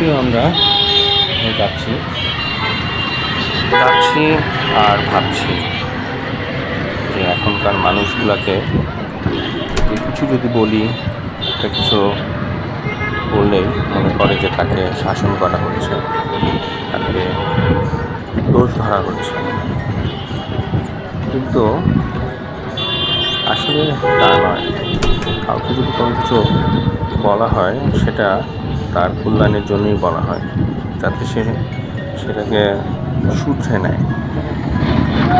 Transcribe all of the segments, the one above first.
আজকেও আমরা যাচ্ছি। যাচ্ছি আর ভাবছি যে এখনকার মানুষগুলোকে কিছু যদি বলি, একটা কিছু বললেই মনে করে যে তাকে শাসন করা হচ্ছে, তাকে দোষ ধরা হচ্ছে। কিন্তু আসলে তা নয়। কাউকে যদি কোনো কিছু বলা হয়, সেটা তার কল্যাণের জন্যই বলা হয়। যাতে সে সেটাকে শুধরে নেয়।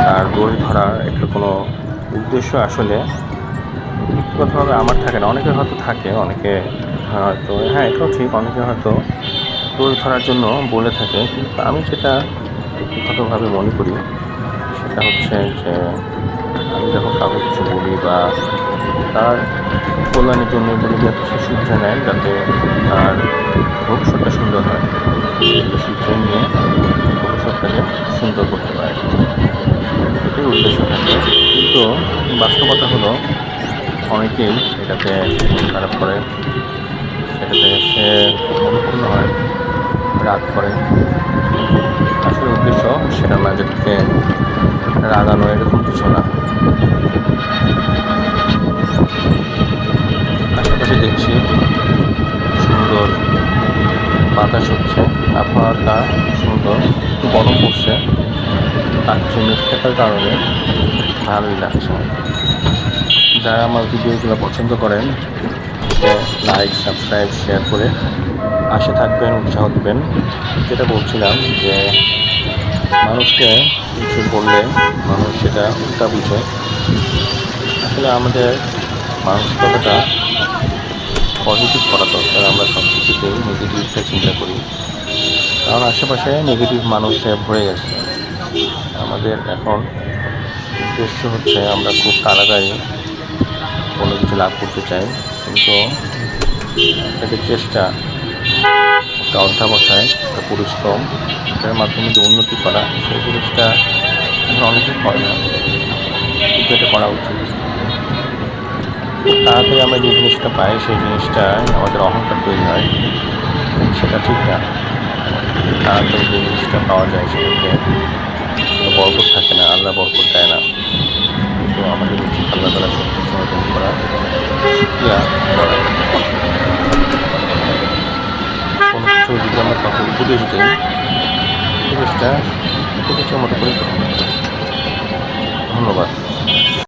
তার দোষ ধরার একটা কোনো উদ্দেশ্য আসলে ব্যক্তিগতভাবে আমার থাকে না। অনেকে হয়তো থাকে, অনেকে হয়তো হ্যাঁ এটাও ঠিক, অনেকে হয়তো দোষ ধরার জন্য বলে থাকে। কিন্তু আমি যেটা ব্যক্তিগতভাবে মনে করি, সেটা হচ্ছে যে আমি যখন কাউকে কিছু বলি বা তার কল্যাণের জন্য বলি যাতে সে শুধরে নেয় যাতে তার ভবিষ্যৎটা সুন্দর হয় শুধরে নিয়ে ভবিষ্যৎটাকে সুন্দর করতে পারে। এটাই উদ্দেশ্য থাকে। কিন্তু বাস্তবতা হলো অনেকেই এটাতে খারাপ করে সেটাতে সে অনুকূল হয়, রাগ করে। আসলে উদ্দেশ্য সেটা না যেটাকে রাগানো এরকম কিছু না। আশেপাশে দেখছি সুন্দর বাতাস হচ্ছে, আবহাওয়াটা সুন্দর, একটু গরম পড়ছে। তার জন্য থাকার কারণে ভালোই লাগছে। যারা আমার ভিডিওগুলো পছন্দ করেন লাইক সাবস্ক্রাইব শেয়ার করে পাশে থাকবেন, উৎসাহ দেবেন। যেটা বলছিলাম যে মানুষকে কিছু বললে মানুষ সেটা উল্টা বুঝে। আসলে আমাদের মানসিকতাটা পজিটিভ করা দরকার, আমরা সব কিছুতেই নেগেটিভটা চিন্তা করি। কারণ আশেপাশে নেগেটিভ মানুষে ভরে গেছে। আমাদের এখন উদ্দেশ্য হচ্ছে আমরা খুব তাড়াতাড়ি কিছু লাভ করতে চাই। কিন্তু একটা চেষ্টা একটা অধ্যাবসায়, একটা পরিশ্রম এটার মাধ্যমে যে উন্নতি করা, সেই জিনিসটা এখন অনেকেই করে না। কিন্তু এটা করা উচিত। তাড়াতাড়ি আমরা যে জিনিসটা পাই, সেই জিনিসটা আমাদের অহংকার তৈরি হয়। সেটা ঠিক না। তাড়াতাড়ি যে জিনিসটা পাওয়া যায়, সেটাকে সেটা বরকত থাকে না, আল্লাহ বরকত দেয় না কিন্তু আমাদের উচিত আল্লাহ তালা সব কিছু অর্জন করা কোনো কিছু যদি আমরা কাউকে উপদেশ দিই উপদেশটা উপদেশের মতো করে করতে হবে। ধন্যবাদ